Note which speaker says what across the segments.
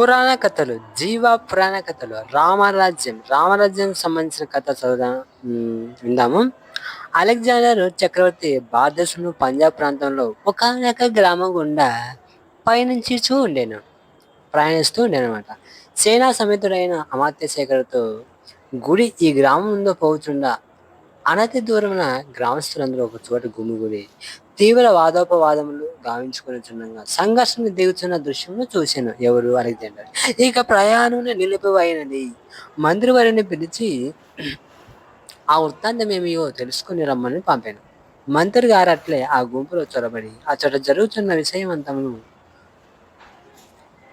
Speaker 1: పురాణ కథలు జీవ పురాణ కథలు రామరాజ్యం రామరాజ్యం సంబంధించిన కథ చదువుదాం విందాము. అలెగ్జాండర్ చక్రవర్తి భారతదేశంలో పంజాబ్ ప్రాంతంలో ఒకనొక గ్రామం గుండా పయనించుచూ ఉండేను ప్రయాణిస్తూ ఉండేనమాట. సేనా సమేతుడైన అమాత్య శేఖర్తో గుడి ఈ గ్రామం ముందు పోవుచుండా అనతి దూరమున గ్రామస్తులందరూ ఒక చోట గుమిగూడి తీవ్ర వాదోపవాదములు గావించుకుని సంఘర్షణ దిగుతున్న దృశ్యంలో చూశాను ఎవరు? అలెగ్జాండర్ ఇక ప్రయాణం నిలిపివైనది మంత్రి వారిని పిలిచి ఆ వృత్తాంతం ఏమియో తెలుసుకుని రమ్మని పంపాను. మంత్రి గారు అట్లే ఆ గుంపులో చొరబడి అచ్చట జరుగుతున్న విషయం అంతమును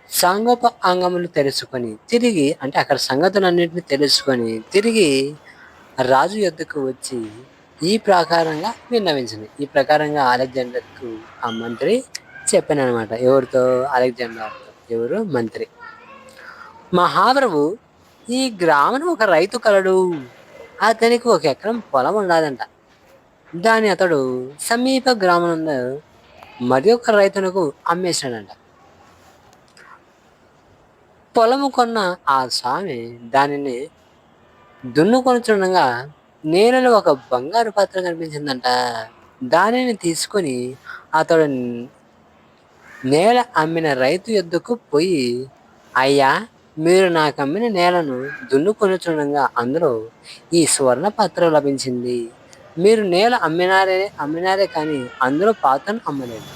Speaker 1: సాంగోప అంగములు తెలుసుకొని తిరిగి అంటే అక్కడ సంగతులన్నింటినీ తెలుసుకొని తిరిగి రాజు యొద్దకు వచ్చి ఈ ప్రకారంగా విన్నవించింది. ఈ ప్రకారంగా అలెగ్జాండర్కు ఆ మంత్రి చెప్పాను అనమాట ఎవరితో? అలెగ్జాండర్తో ఎవరు? మంత్రి. మహాప్రభు ఈ గ్రామం ఒక రైతు కలడు. అతనికి ఒక ఎకరం పొలం ఉండాలంట. దాన్ని అతడు సమీప గ్రామంలో మరి ఒక రైతునకు అమ్మేశాడంట. పొలము కొన్న ఆ స్వామి దానిని దున్నుకొనుచుండగా నేలలో ఒక బంగారు పాత్ర కనిపించిందంట. దానిని తీసుకొని అతడు నేల అమ్మిన రైతు ఎద్దుకు పోయి అయ్యా మీరు నాకు అమ్మిన నేలను దున్నుకొనుచుండగా అందులో ఈ స్వర్ణ పాత్ర లభించింది. మీరు నేల అమ్మినారే అమ్మినారే కానీ అందులో పాత్రను అమ్మలేదు.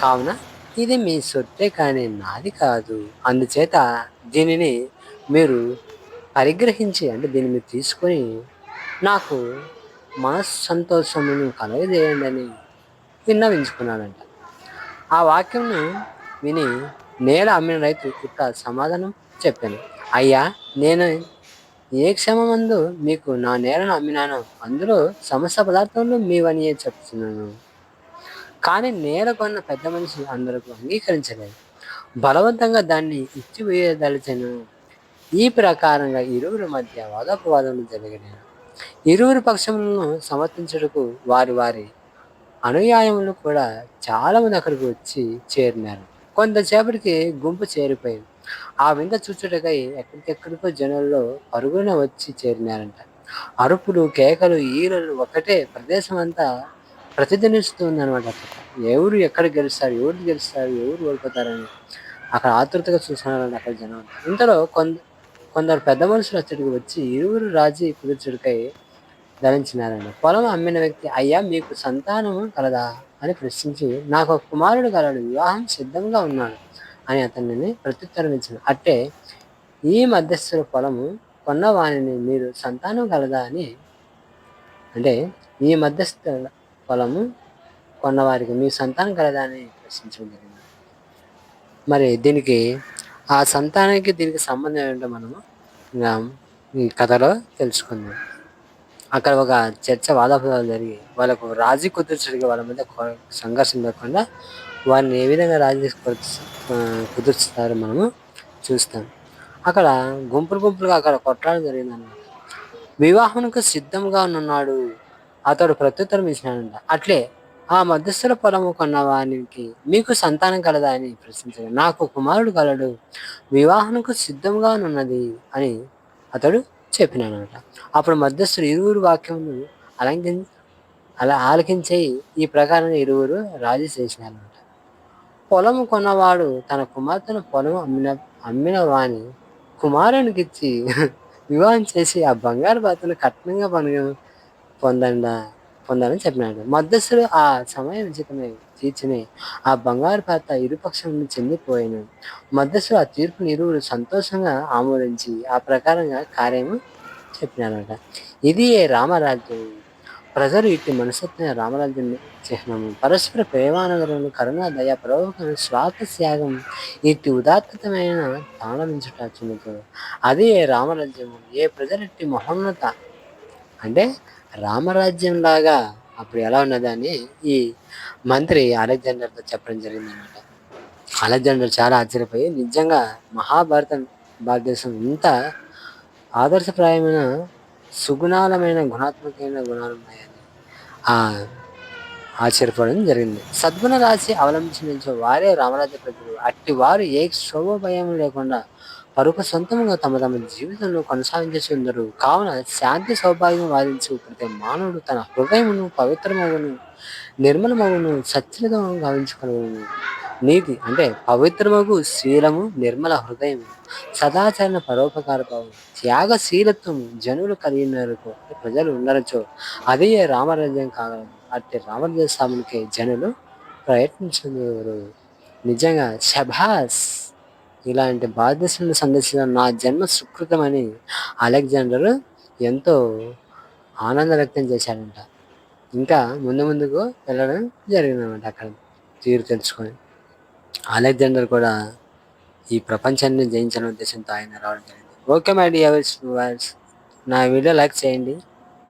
Speaker 1: కావున ఇది మీ సొత్తే కానీ నాది కాదు. అందుచేత దీనిని మీరు పరిగ్రహించి అంటే దీన్ని మీరు తీసుకొని నాకు మనస్సు సంతోషమును కలగజేయండి అని విన్నవించుకున్నాడంట. ఆ వాక్యంను విని నేల అమ్మిన రైతు ఇట్లా సమాధానం చెప్పాను. అయ్యా నేను ఏ క్షమమందు మీకు నా నేలను అమ్మినాను అందులో సమస్త పదార్థంలో మీవని చెప్తున్నాను. కానీ నేల కొన్న పెద్ద మనిషి అందరకు అంగీకరించలేదు. బలవంతంగా దాన్ని ఇచ్చివేయదలిచాను. ఈ ప్రకారంగా ఇరువురి మధ్య వాదోపవాదములు జరిగినాయి ఇరువురి పక్షములను సమర్థించుటకు వారి వారి అనుయాయములు కూడా చాలా మంది అక్కడికి వచ్చి చేరినారు. కొంతసేపటికి గుంపు చేరిపోయింది. ఆ వింత చూచుటకై ఎక్కడికెక్కడికో జనుల్లో పరుగున వచ్చి చేరినారంట. అరుపులు కేకలు ఈరలు ఒకటే ప్రదేశం అంతా ప్రతిధ్వనిస్తుంది అనమాట ఎవరు ఎక్కడ గెలుస్తారు ఎవరు గెలుస్తారు ఎవరు ఓడిపోతారని అక్కడ ఆతృతగా చూస్తున్నారండి అక్కడ జనం. ఇంతలో కొంద కొందరు పెద్ద మనుషులు అచ్చడికి వచ్చి ఇరువురు రాజీ కుదుర్చుడికై ధరించినారండి పొలం అమ్మిన వ్యక్తి అయ్యా మీకు సంతానము కలదా? అని ప్రశ్నించి నాకు ఒక కుమారుడు కలడు వివాహం సిద్ధంగా ఉన్నాడు అని అతనిని ప్రత్యుత్తరం అట్టే ఈ మధ్యస్థుల పొలము కొన్న వాణిని మీరు సంతానం కలదా? అని అంటే ఈ మధ్యస్థుల పొలము కొన్నవారికి మీ సంతానం కలదా? అని ప్రశ్నించడం జరిగింది. మరి దీనికి ఆ సంతానానికి దీనికి సంబంధం ఏంటో మనము ఈ కథలో తెలుసుకుందాం. అక్కడ ఒక చర్చ వాదాపదాలు జరిగి వాళ్ళకు రాజీ కుదుర్చడానికి వాళ్ళ మధ్య సంఘర్షం సంఘర్షణ లేకుండా వారిని ఏ విధంగా రాజీ కుదుర్చుతారో మనము చూస్తాం. అక్కడ గుంపులు గుంపులుగా అక్కడ కొట్లాడ జరిగిందన్నమాట. వివాహంకు సిద్ధంగా ఉన్నాడు అతడు ప్రత్యుత్తరం ఇచ్చినాడంట. అట్లే ఆ మధ్యస్థుల పొలము కొన్నవానికి మీకు సంతానం కలదా అని ప్రశ్నించాడు నాకు కుమారుడు కలడు వివాహంకు సిద్ధంగా ఉన్నది అని అతడు చెప్పినానమాట అప్పుడు మధ్యస్థుడు ఇరువురు వాక్యమును అలంకి అలా ఆలకించే ఈ ప్రకారం ఇరువురు రాజీ చేసినారనమాట పొలము కొన్నవాడు తన కుమార్తెను పొలం అమ్మిన అమ్మిన వాణి కుమారునికి ఇచ్చి వివాహం చేసి ఆ బంగారు బాతును కఠినంగా పని పొందండ? పొందాలని చెప్పినాడు. మధ్యస్థుడు ఆ సమయం ఉచితమే తీర్చిని ఆ బంగారు పాత్ర ఇరుపక్షం చెందిపోయాను మధ్యస్థుడు ఆ తీర్పుని ఇరువురు సంతోషంగా ఆమోదించి ఆ ప్రకారంగా కార్యము చెప్పినారట. ఇది ఏ రామరాజ్యం? ప్రజలు ఇట్టి మనసత్వ రామరాజ్యం చిహ్నము? పరస్పర ప్రేమానగరం కరుణ దయ ప్రవోకం స్వార్థ త్యాగం ఇట్టి ఉదాత్తమైన తాళమించుట చిన్నతో అది ఏ రామరాజ్యము? ఏ ప్రజలిట్టి మహోన్నత అంటే రామరాజ్యం లాగా అప్పుడు ఎలా ఉన్నదని ఈ మంత్రి అలెగ్జాండర్తో చెప్పడం జరిగిందనమాట అలెగ్జాండర్ చాలా ఆశ్చర్యపోయి నిజంగా మహాభారతం భారతదేశం ఇంత ఆదర్శప్రాయమైన సుగుణాలమైన గుణాత్మకమైన గుణాలు ఉన్నాయని ఆశ్చర్యపడడం ఆశ్చర్యపోవడం జరిగింది. సద్గుణ రాశి అవలంబించిన వారే రామరాజ్య ప్రజలు. అట్టి వారు ఏ శోభ భయం లేకుండా పరుపు సొంతంగా తమ తమ జీవితంలో కొనసాగించుందరు కావున శాంతి సౌభాగ్యం వాదించి ప్రతి మానవుడు తన హృదయమును పవిత్రమగును నిర్మలమగును సత్యత గావించుకును నీతి అంటే పవిత్రమగు శీలము నిర్మల హృదయం సదాచరణ పరోపకార భావం త్యాగశీలత్వం జనులు కలిగినరకు ప్రజలు ఉండరచో. అదే రామరాజ్యం కాగలదు అట్టి రామరాజ్య స్థాపనకి జనులు ప్రయత్నించారు నిజంగా శభాస్! ఇలాంటి భారతదేశంలో సందర్శించిన నా జన్మ సుకృతమని అలెగ్జాండర్ ఎంతో ఆనంద వ్యక్తం చేశాడంట. ఇంకా ముందు ముందుకు వెళ్ళడం జరిగిందనమాట అక్కడ. తీరు తెలుసుకొని అలెగ్జాండర్ కూడా ఈ ప్రపంచాన్ని జయించాలనే ఉద్దేశంతో ఆయన రావడం జరిగింది. ఓకే మై డియర్ నా వీడియో లైక్ చేయండి.